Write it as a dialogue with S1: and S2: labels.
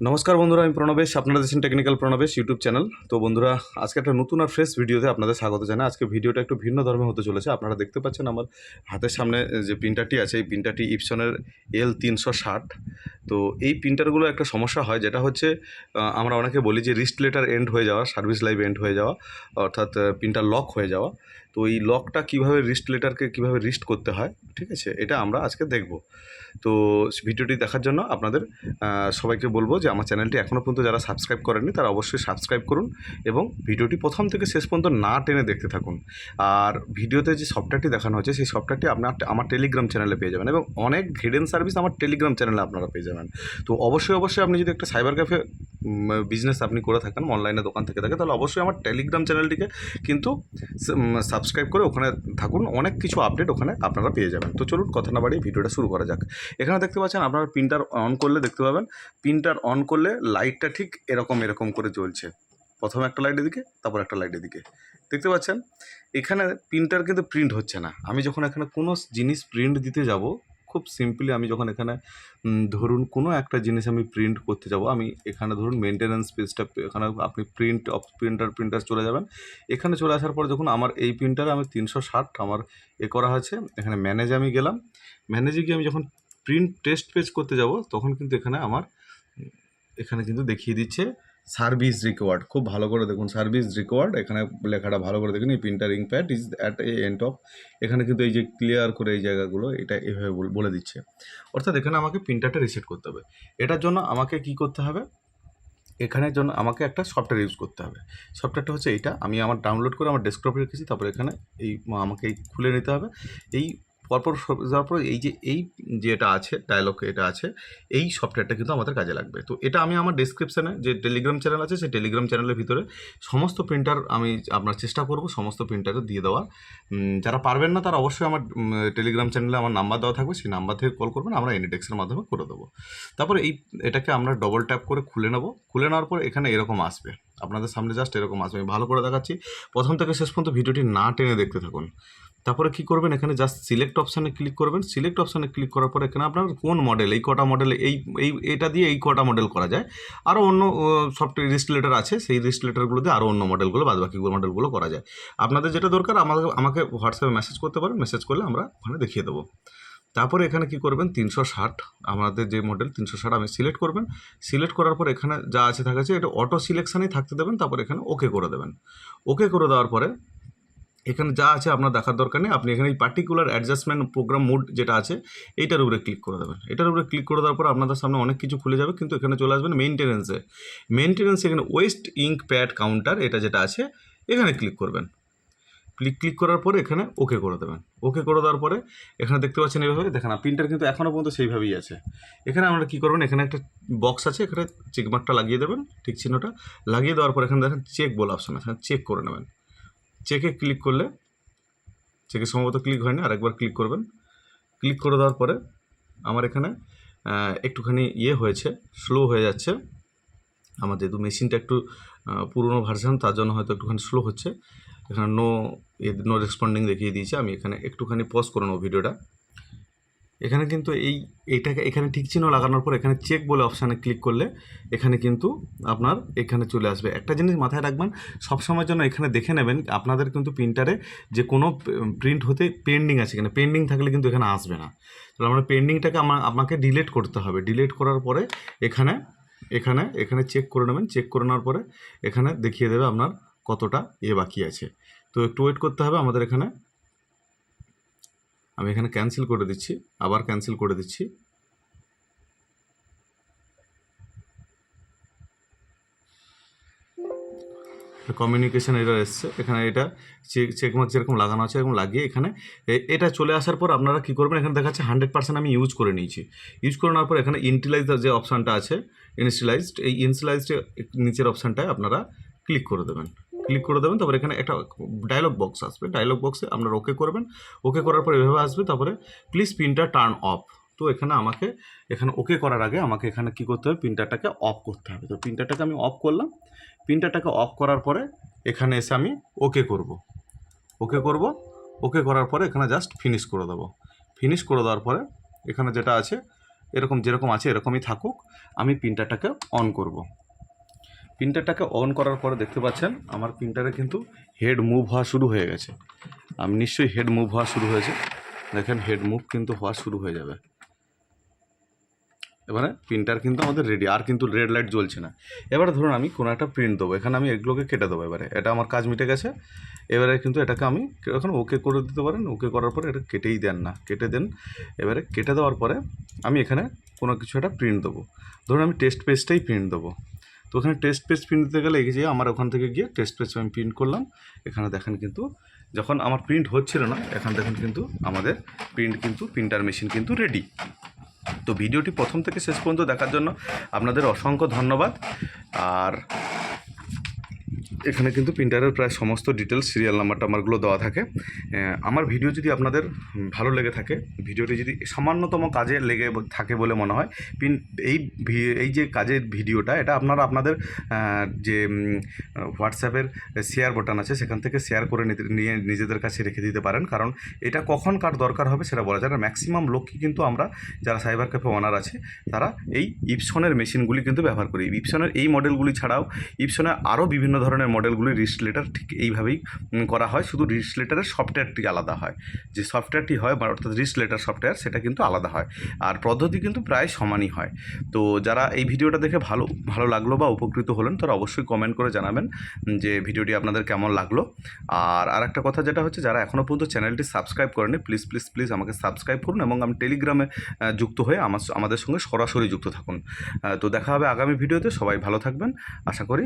S1: নমস্কার বন্ধুরা, আমি প্রণবেশ, আপনারা দেখছেন টেকনিক্যাল প্রণবেশ ইউটিউব চ্যানেল তো বন্ধুরা, আজকে একটা নতুন আর ফ্রেশ ভিডিওতে আপনাদের স্বাগত জানাই। আজকে ভিডিওটা একটু ভিন্ন ধর্মে হতে চলেছে। আপনারা দেখতে পাচ্ছেন আমার হাতের সামনে যে প্রিন্টারটি আছে, এই প্রিন্টারটি ইপসনের এল তিনশো ষাট। তো এই প্রিন্টারগুলো একটা সমস্যা হয়, যেটা হচ্ছে আমরা অনেকে বলি যে রিস্ট লেটার এন্ড হয়ে যাওয়া সার্ভিস লাইফ এন্ড হয়ে যাওয়া, অর্থাৎ প্রিন্টার লক হয়ে যাওয়া। তো এই লকটা কীভাবে রিস্ট লেটারকে কীভাবে রিস্ট করতে হয়, ঠিক আছে? এটা আমরা আজকে দেখব। তো ভিডিওটি দেখার জন্য আপনাদের সবাইকে বলব যে আমার চ্যানেলটি এখনও পর্যন্ত যারা সাবস্ক্রাইব করেননি, তারা অবশ্যই সাবস্ক্রাইব করুন এবং ভিডিওটি প্রথম থেকে শেষ পর্যন্ত না টেনে দেখতে থাকুন। আর ভিডিওতে যে সফটওয়্যারটি দেখানো হচ্ছে, সেই সফটওয়্যারটি আপনার আমার টেলিগ্রাম চ্যানেলে পেয়ে যাবেন এবং অনেক হিডেন সার্ভিস আমার টেলিগ্রাম চ্যানেলে আপনারা পেয়ে যাবেন। তো অবশ্যই অবশ্যই আপনি যদি একটা সাইবার ক্যাফে বিজনেস আপনি করে থাকেন অনলাইনে দোকান থেকে থাকে, তাহলে অবশ্যই আমার টেলিগ্রাম চ্যানেলটিকে কিন্তু সাবস্ক্রাইব করে ওখানে থাকুন। অনেক কিছু আপডেট ওখানে আপনারা পেয়ে যাবেন। তো চলুন কথা না বাড়িয়ে ভিডিওটা শুরু করা যাক। এখানে দেখতে পাচ্ছেন আপনারা প্রিন্টার অন করলে দেখতে পাবেন। প্রিন্টার অন করলে লাইটটা ঠিক এরকম এরকম করে জ্বলছে। প্রথমে একটা লাইটের দিকে তারপর একটা লাইটের দিকে দেখতে পাচ্ছেন? এখানে প্রিন্টার কিন্তু প্রিন্ট হচ্ছে না। আমি যখন এখানে কোনো জিনিস প্রিন্ট দিতে যাব খুব সিম্পলি আমি যখন এখানে ধরুন কোনো একটা জিনিস আমি প্রিন্ট করতে যাব, আমি এখানে ধরুন মেনটেন্যান্স পেজটা এখানে আপনি প্রিন্ট অফ প্রিন্টার প্রিন্টার চলে যাবেন। এখানে চলে আসার পর যখন আমার এই প্রিন্টারে আমি তিনশো ষাট, আমার এ করা আছে। এখানে ম্যানেজে আমি গেলাম। ম্যানেজে গিয়ে আমি যখন প্রিন্ট টেস্ট পেজ করতে যাব, তখন কিন্তু এখানে আমার, এখানে কিন্তু দেখিয়ে দিচ্ছে। Service required. খুব ভালো করে দেখুন, সার্ভিস রিকোয়ার্ড। এখানে লেখাটা ভালো করে দেখুন, এই printer ink pad is at a end of এখানে কিন্তু এই যে ক্লিয়ার করে এই জায়গাগুলো, এটা এভাবে বলে দিচ্ছে। অর্থাৎ এখানে আমাকে প্রিন্টারটা রিসেট করতে হবে। এটার জন্য আমাকে কি করতে হবে? এখানের জন্য আমাকে একটা সফটওয়্যার ইউজ করতে হবে। সফটওয়্যারটা হচ্ছে এইটা। আমি আমার ডাউনলোড করে আমার ডেস্কটপে রেখেছি, তারপরে এখানে এই, আমাকে এই খুলে নিতে হবে। এই পরপর সব- যাওয়ার পর এই যে, এই যেটা আছে ডায়লগ এটা আছে, এই সফটওয়্যারটা কিন্তু আমাদের কাজে লাগবে। তো এটা আমি আমার ডেসক্রিপশানে যে টেলিগ্রাম চ্যানেল আছে, সেই টেলিগ্রাম চ্যানেলের ভিতরে সমস্ত প্রিন্টার আমি আপনার চেষ্টা করব সমস্ত প্রিন্টারে দিয়ে দেওয়ার। যারা পারবেন না তারা অবশ্যই আমার টেলিগ্রাম চ্যানেলে আমার নাম্বার দেওয়া থাকবে, সেই নাম্বার থেকে কল করবেন, আমরা এনিটেক্সের মাধ্যমে করে দেবো। তারপরে এই, এটাকে আমরা ডবল ট্যাপ করে খুলে নেব। খুলে নেওয়ার পর এখানে এরকম আসবে। আপনাদের সামনে জাস্ট এরকম আসবে। আমি ভালো করে দেখাচ্ছি। প্রথম থেকে শেষ পর্যন্ত ভিডিওটি না টেনে দেখতে থাকুন। তারপরে কি করবেন? এখানে জাস্ট সিলেক্ট অপশানে ক্লিক করবেন। সিলেক্ট অপশানে ক্লিক করার পর এখানে আপনার কোন মডেল এই কটা মডেল এই এই, এটা দিয়ে এই কটা মডেল করা যায়। আরও অন্য সফটওয়্যার রিস্টলেটার আছে, সেই রিস্টলেটারগুলো দিয়ে আরও অন্য মডেলগুলো বাদ বাকি মডেলগুলো করা যায়। আপনাদের যেটা দরকার, আমাকে আমাকে হোয়াটসঅ্যাপে মেসেজ করতে পারেন মেসেজ করলে আমরা ওখানে দেখিয়ে দেবো। তারপরে এখানে কি করবেন? তিনশো ষাট, আমাদের যে মডেল তিনশো ষাট আমি সিলেক্ট করবেন। সিলেক্ট করার পর এখানে যা আছে থাকাছে এটা অটো সিলেকশানেই থাকতে দেবেন, তারপর এখানে ওকে করে দেবেন। ওকে করে দেওয়ার পরে এখানে যা আছে আপনার দেখার দরকার নেই। আপনি এখানে এই পার্টিকুলার অ্যাডজাস্টমেন্ট প্রোগ্রাম মোড যেটা আছে, এইটার উপরে ক্লিক করে দেবেন। এটার উপরে ক্লিক করে দেওয়ার পর আপনাদের সামনে অনেক কিছু খুলে যাবে, কিন্তু এখানে চলে আসবেন মেনটেনেন্সে মেনটেনেন্স এখানে ওয়েস্ট ইঙ্ক প্যাড কাউন্টার এটা যেটা আছে, এখানে ক্লিক করবেন। ক্লিক ক্লিক করার পরে এখানে ওকে করে দেবেন। ওকে করে দেওয়ার পরে এখানে দেখতে পাচ্ছেন এইভাবে, দেখেন প্রিন্টার কিন্তু এখনও পর্যন্ত সেইভাবেই আছে। এখানে আমরা কী করবেন, এখানে একটা বক্স আছে, এখানে চেকমার্কটা লাগিয়ে দেবেন, ঠিক চিহ্নটা। লাগিয়ে দেওয়ার পর এখানে দেখেন চেক বলে অপশন আছে চেক করে নেবেন। চেকে ক্লিক করলে চেকে সম্ভবত ক্লিক হয়নি আরেকবার ক্লিক করবেন। ক্লিক করে দেওয়ার পরে আমার এখানে একটুখানি ইয়ে হয়েছে স্লো হয়ে যাচ্ছে। আমার যেহেতু মেশিনটা একটু পুরনো ভার্সান তার জন্য হয়তো একটুখানি স্লো হচ্ছে। এখানে নো নো রেসপন্ডিং দেখিয়ে দিয়েছে। আমি এখানে একটুখানি পজ করে নেব ভিডিওটা এখানে কিন্তু এই, এইটাকে, এখানে ঠিক চিহ্ন লাগানোর পর এখানে চেক বলে অপশানে ক্লিক করলে এখানে কিন্তু আপনার এখানে চলে আসবে। একটা জিনিস মাথায় রাখবেন, সবসময়ের জন্য এখানে দেখে নেবেন, আপনাদের কিন্তু প্রিন্টারে যে কোনো প্রিন্ট হতে পেন্ডিং আছে এখানে পেন্ডিং থাকলে কিন্তু এখানে আসবে না। তাহলে আমরা পেন্ডিংটাকে আমার আপনাকে ডিলেট করতে হবে। ডিলেট করার পরে এখানে এখানে এখানে চেক করে নেবেন। চেক করে নেওয়ার পরে এখানে দেখিয়ে দেবে আপনার কতটা এ বাকি আছে। তো একটু ওয়েট করতে হবে, আমাদের এখানে আমি এখানে ক্যান্সেল করে দিচ্ছি, আবার ক্যান্সেল করে দিচ্ছি। কমিউনিকেশন এরর এসছে। এখানে এটা চেক চেকমার্ক যেরকম লাগানো আছে, এরকম লাগিয়ে এখানে এটা চলে আসার পর আপনারা কী করবেন? এখানে দেখাচ্ছে হান্ড্রেড পার্সেন্ট আমি ইউজ করে নিয়েছি। ইউজ করে নেওয়ার পর এখানে ইনটিলাইজ যে অপশানটা আছে ইনস্টিলাইজড এই ইনস্টিলাইজড নিচের অপশানটায় আপনারা ক্লিক করে দেবেন। ক্লিক করে দেবেন, তারপরে এখানে একটা ডায়লগ বক্স আসবে। ডায়লগ বক্সে আপনারা ওকে করবেন। ওকে করার পর এভাবে আসবে, তারপরে প্লিজ প্রিন্টার টার্ন অফ তো এখানে আমাকে, এখানে ওকে করার আগে আমাকে এখানে কী করতে হবে? প্রিন্টারটাকে অফ করতে হবে। তো প্রিন্টারটাকে আমি অফ করলাম। প্রিন্টারটাকে অফ করার পরে এখানে এসে আমি ওকে করব। ওকে করব। ওকে করার পরে এখানে জাস্ট ফিনিশ করে দেবো। ফিনিশ করে দেওয়ার পরে এখানে যেটা আছে, এরকম যেরকম আছে, এরকমই থাকুক। আমি প্রিন্টারটাকে অন করব। প্রিন্টারটাকে অন করার পরে দেখতে পাচ্ছেন আমার প্রিন্টারে কিন্তু হেড মুভ হওয়া শুরু হয়ে গেছে। আমি নিশ্চয়ই হেড মুভ হওয়া শুরু হয়েছে। দেখেন, হেড মুভ কিন্তু হওয়া শুরু হয়ে যাবে। এবারে প্রিন্টার কিন্তু আমাদের রেডি আর কিন্তু রেড লাইট জ্বলছে না। এবারে ধরুন আমি কোনো একটা প্রিন্ট দেবো। এখানে আমি এগুলোকে কেটে দেবো এবারে। এটা আমার কাজ মিটে গেছে। এবারে কিন্তু এটাকে আমি এখন ওকে করে দিতে পারেন। ওকে করার পরে এটা কেটেই দেন না। কেটে দেন। এবারে কেটে দেওয়ার পরে আমি এখানে কোনো কিছু একটা প্রিন্ট দেবো। ধরুন আমি টেস্ট পেজটাই প্রিন্ট দেবো। ওখানে টেস্ট পেজ প্রিন্ট দিতে গেলে এই যে আমার ওখান থেকে গিয়ে টেস্ট পেজ আমি প্রিন্ট করলাম। এখানে দেখেন কিন্তু যখন আমার প্রিন্ট হচ্ছিল না, এখান দেখেন কিন্তু আমাদের প্রিন্ট কিন্তু প্রিন্টার মেশিন কিন্তু রেডি তো ভিডিওটি প্রথম থেকে শেষ পর্যন্ত দেখার জন্য আপনাদের অসংখ্য ধন্যবাদ। আর এখানে কিন্তু প্রিন্টারের প্রায় সমস্ত ডিটেলস সিরিয়াল নাম্বার টাম্বারগুলো দেওয়া থাকে। আমার ভিডিও যদি আপনাদের ভালো লেগে থাকে ভিডিওটি যদি সামান্যতম কাজে লেগে থাকে বলে মনে হয়, পিন, এই এই যে কাজের ভিডিওটা এটা আপনারা আপনাদের যে হোয়াটসঅ্যাপের শেয়ার বাটন আছে, সেখান থেকে শেয়ার করে নিয়ে নিজেদের কাছে রেখে দিতে পারেন। কারণ এটা কখন কার দরকার হবে সেটা বলা যায় না। ম্যাক্সিমাম লোককে কিন্তু আমরা, যারা সাইবার ক্যাফে ওনার আছে, তারা এই ইপসনের মেশিনগুলি কিন্তু ব্যবহার করি। ইপসনের এই মডেলগুলি ছাড়াও ইপসনের আরও বিভিন্ন ধরনের মডেলগুলি রিস্টলেটার ঠিক এইভাবেই করা হয়। শুধু রিস্টলেটারের সফটওয়্যারটি আলাদা হয়। যে সফটওয়্যারটি হয় বা অর্থাৎ রিস্টলেটার সফটওয়্যার সেটা কিন্তু আলাদা হয়। আর পদ্ধতি কিন্তু প্রায় সমানই হয়। তো যারা এই ভিডিওটা দেখে ভালো ভালো লাগল বা উপকৃত হলেন, তারা অবশ্যই কমেন্ট করে জানাবেন যে ভিডিওটি আপনাদের কেমন লাগল। আর আর একটা কথা যেটা হচ্ছে, যারা এখনও পর্যন্ত চ্যানেলটি সাবস্ক্রাইব করেনি প্লিজ প্লিজ প্লিজ আমাকে সাবস্ক্রাইব করুন এবং আমি টেলিগ্রামে যুক্ত হয়ে আমার, আমাদের সঙ্গে সরাসরি যুক্ত থাকুন। তো দেখা হবে আগামী ভিডিওতে। সবাই ভালো থাকবেন। আশা করি